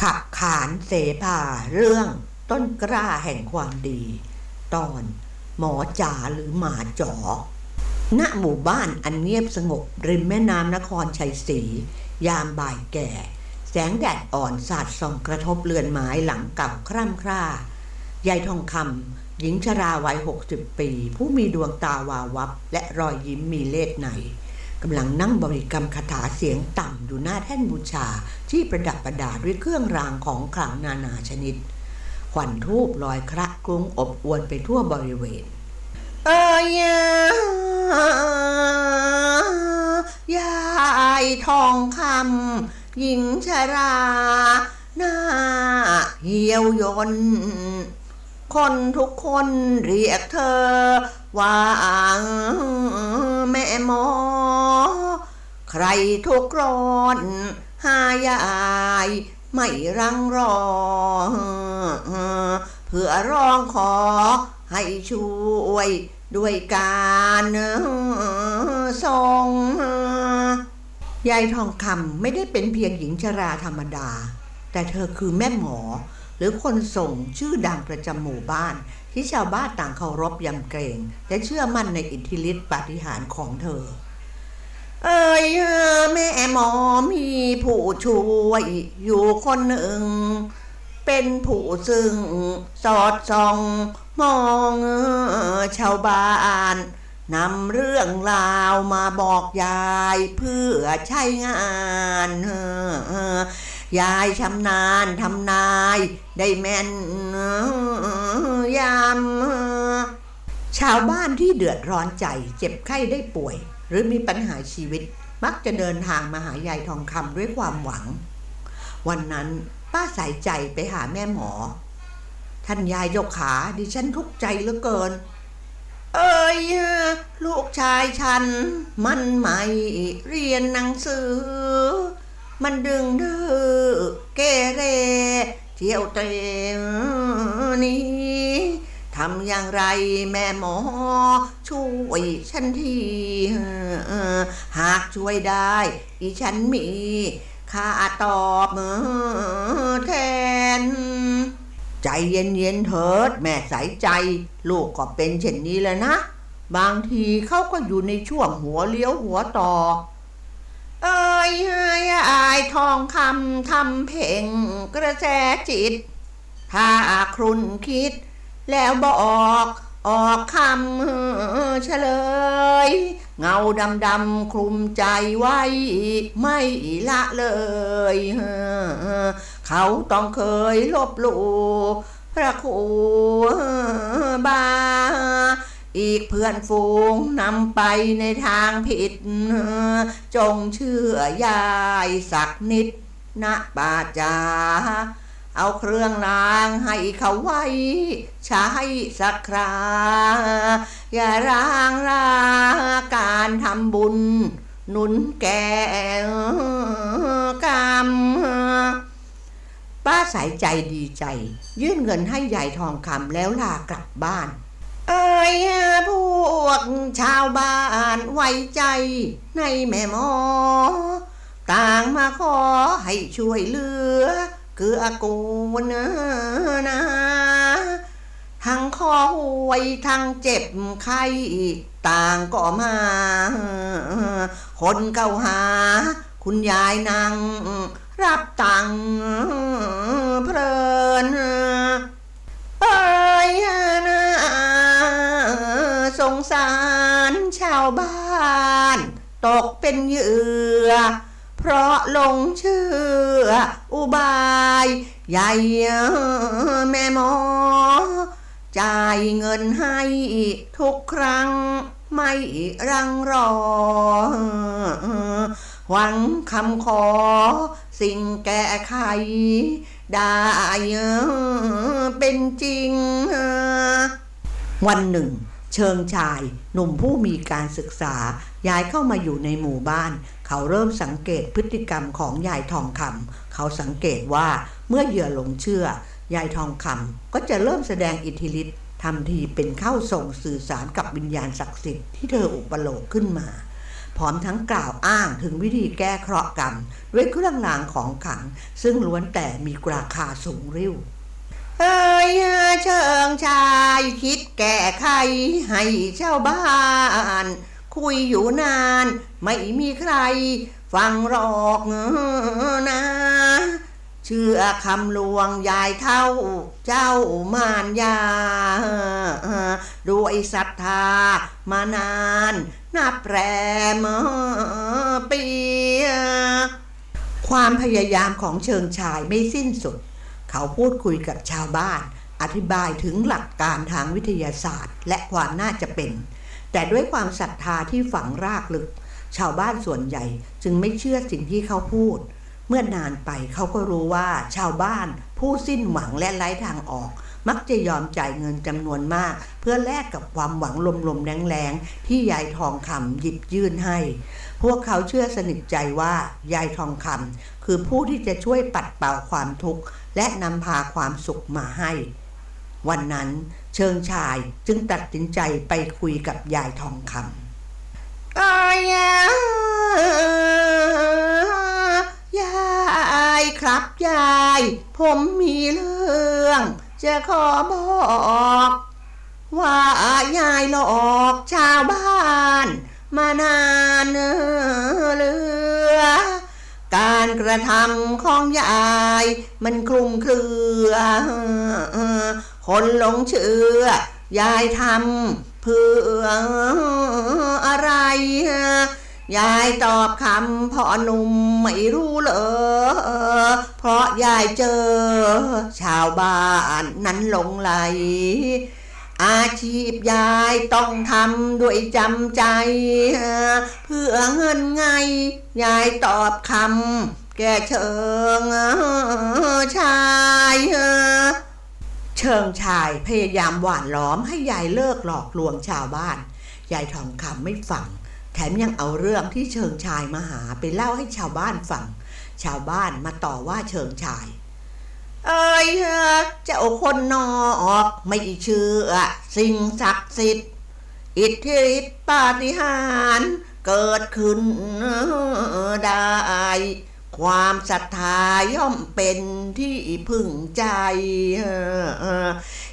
ขับขานเสภาเรื่องต้นกล้าแห่งความดี ตอนหมอจ๋าหรือหมาจ๋อณหมู่บ้านอันเงียบสงบ ริมแม่น้ำนครชัยศรียามบ่ายแก่ แสงแดดอ่อนสาดส่องกระทบเรือนไม้หลังเก่าคร่ำคร่ายายทองคำหญิงชราวัยหกสิบปี ผู้มีดวงตาวาววับ และรอยยิ้มมีเล่ห์ใน กำลังนั่งบริกรรมคาถาเสียงต่ำอยู่หน้าแท่นบูชาที่ประดับประดาด้วยเครื่องรางของขลังนานาชนิดขวัญทูบลอยคระกรุงอบอวนไปทั่วบริเวณเอ้ยยายทองคำหญิงชรา หน้าเหี่ยวยน คนทุกคนเรียกเธอว่าแม่มอ ใครทุกร้อน หายายไม่รังรอ เพื่อร้องขอให้ช่วยด้วยการส่งยายทองคำไม่ได้เป็นเพียงหญิงชราธรรมดา แต่เธอคือแม่หมอ หรือคนส่งชื่อดังประจำหมู่บ้าน ที่ชาวบ้านต่างเคารพยำเกรง และเชื่อมั่นในอิทธิฤทธิปาฏิหาริย์ของเธอ เอ้ยแม่หมอมีผู้ช่วยอยู่คนหนึ่ง เป็นผู้ซึ่งสอดส่องมองชาวบ้านนำเรื่องราวมาบอกยายเพื่อใช้งานยายชำนาญทำนายได้แม่นยำชาวบ้านที่เดือดร้อนใจเจ็บไข้ได้ป่วย หรือมีปัญหาชีวิตมักจะเดินทางมาหายายทองคำด้วยความหวัง วันนั้นป้าสายใจไปหาแม่หมอ ท่านยายยกขาดิฉันทุกข์ใจเหลือเกิน เอ้ยลูกชายฉัน มันไม่เรียนหนังสือ มันดึงดื้อเกเรเที่ยวเตะนี้ำอย่างไรแม่หมอ ช่วยฉันทีหากช่วยได้ อีฉันมีค่าตอบแทน ใจเย็นๆเถิด แม่ใสายใจ ลูกก็เป็นเช่นนี้แล้วนะ บางทีเขาก็อยู่ในช่วงหัวเลี้ยวหัวต่อเอ้ยเฮ้ยอายทองคำทำเพ่งกระแสจิต ถ้าครุนคิด แล้วบอกออกคำเฉลย เงาดำดำคลุมใจไว้ ไม่ละเลย เขาต้องเคยลบหลู่พระครูบา อีกเพื่อนฝูงนำไปในทางผิด จงเชื่อยายสักนิดนะบาจา เอาเครื่องนางให้เขาไว้ ใช้สักครา อย่าร้างราการทำบุญ หนุนแก่กรรมป้าสายใจดีใจ ยื่นเงินให้ยายทองคำแล้วลากลับบ้าน เอ้ยพวกชาวบ้านไว้ใจในแม่หมอ ต่างมาขอให้ช่วยเหลือ เกื้อากูลนะนะ ทั้งคอหวยทั้งเจ็บไข้ต่างก็มา คนเก่าหา คุณยายนางรับตังเพลินเอ้ยนะสงสารชาวบ้าน ตกเป็นเหยื่อ เพราะลงเชื่ออุบายใหญ่แม่หมอ จ่ายเงินให้ทุกครั้งไม่รังรอ หวังคำขอสิ่งแก้ไขได้เป็นจริง วันหนึ่ง เชิงชาย หนุ่มผู้มีการศึกษา ย้ายเข้ามาอยู่ในหมู่บ้าน เขาเริ่มสังเกตพฤติกรรมของยายทองคำเขาสังเกตว่าเมื่อเหยื่อหลงเชื่อยายทองคำก็จะเริ่มแสดงอิทธิฤทธิ์ทำทีเป็นเข้าส่งสื่อสารกับวิญญาณศักดิ์สิทธิ์ที่เธออุปโลกขึ้นมา พร้อมทั้งกล่าวอ้างถึงวิธีแก้เคราะห์กรรม ด้วยเครื่องรางของขลัง ซึ่งล้วนแต่มีราคาสูงริ้ว เอ้ยเชิงชายคิดแก้ไขให้ชาวบ้าน คุยอยู่นาน ไม่มีใคร ฟังหรอกนะ เชื่อคำลวงยายเท่าเจ้ามารยาด้วยศรัทธามานานนับแรมปี ความพยายามของเชิงชายไม่สิ้นสุด เขาพูดคุยกับชาวบ้าน อธิบายถึงหลักการทางวิทยาศาสตร์ และความน่าจะเป็น แต่ด้วยความศรัทธาที่ฝังรากลึก ชาวบ้านส่วนใหญ่จึงไม่เชื่อสิ่งที่เขาพูด เมื่อนานไปเขาก็รู้ว่าชาวบ้านผู้สิ้นหวังและไร้ทางออก มักจะยอมจ่ายเงินจำนวนมาก เพื่อแลกกับความหวังลมๆแรงๆ ที่ยายทองคำหยิบยื่นให้ พวกเขาเชื่อสนิทใจว่ายายทองคำคือผู้ที่จะช่วยปัดเป่าความทุกข์ และนำพาความสุขมาให้ วันนั้นเชิงชายจึงตัดสินใจไปคุยกับยายทองคำอายยายครับยาย ผมมีเรื่อง จะขอบอกว่ายายหลอกชาวบ้านมานานเลือ การกระทำของยายมันคลุมเครือ คนหลงเชื่อ ยายทำเพื่ออะไร ยายตอบคำพ่อหนุ่มไม่รู้เลยเพราะยายเจอ ชาวบ้านนั้นหลงไหล อาชีพยายต้องทำด้วยจำใจ เพื่อเงินไง ยายตอบคำแกเชิงชายเชิงชายพยายามหวานล้อมให้ยายเลิกหลอกลวงชาวบ้าน ยายทองคำไม่ฟัง มยังเอาเรื่องที่เชิงชายมาหาไปเล่าให้ชาวบ้านฟัง ชาวบ้านมาต่อว่าเชิงชาย เอ้ยเจ้าคนนอกไม่เชื่อ สิ่งศักดิ์สิทธิ์อิทธิฤทธิปาฏิหาริย์เกิดขึ้นได้ ความศรัทธาย่อมเป็นที่พึ่งใจ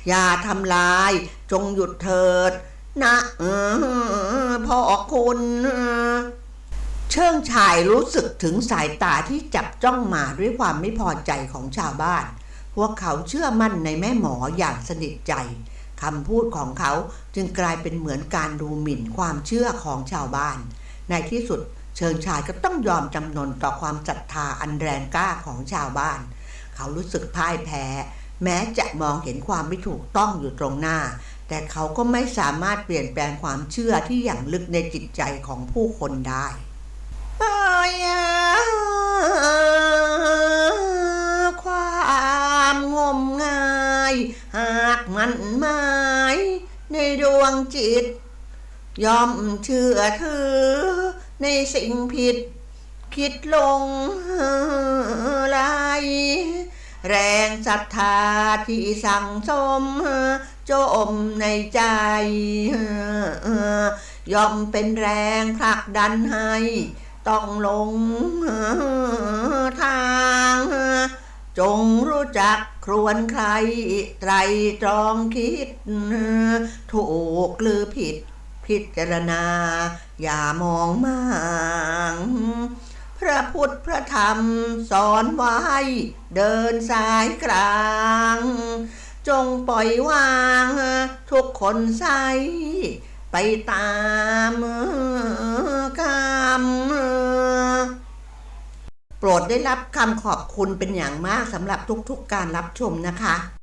อย่าทำลายจงหยุดเถิด นะพ่อคุณ เชิงชายรู้สึกถึงสายตาที่จับจ้องมาด้วยความไม่พอใจของชาวบ้าน พวกเขาเชื่อมั่นในแม่หมออย่างสนิทใจคำพูดของเขาจึงกลายเป็นเหมือนการดูหมิ่นความเชื่อของชาวบ้าน ในที่สุดเชิงชายก็ต้องยอมจำนนต่อความศรัทธาอันแรงกล้าของชาวบ้าน เขารู้สึกพ่ายแพ้ แม้จะมองเห็นความไม่ถูกต้องอยู่ตรงหน้า แต่เขาก็ไม่สามารถเปลี่ยนแปลงความเชื่อที่อย่างลึกในจิตใจของผู้คนได้ความงมงาย หากมันหมายในดวงจิต ยอมเชื่อถือในสิ่งผิด คิดลงไหลแรงศรัทธาที่สั่งสม จมในใจ ยอมเป็นแรงผลักดันให้ ต้องลงทาง จงรู้จักครวนใคร ไตรตรองคิด ถูกหรือผิดพิจารณา อย่ามองมางพระพุทธพระธรรมสอนไว้ เดินสายกลาง จงปล่อยวาง ทุกคนใสไปตามกรรมโปรดได้รับคำขอบคุณเป็นอย่างมากสำหรับทุกๆการรับชมนะคะ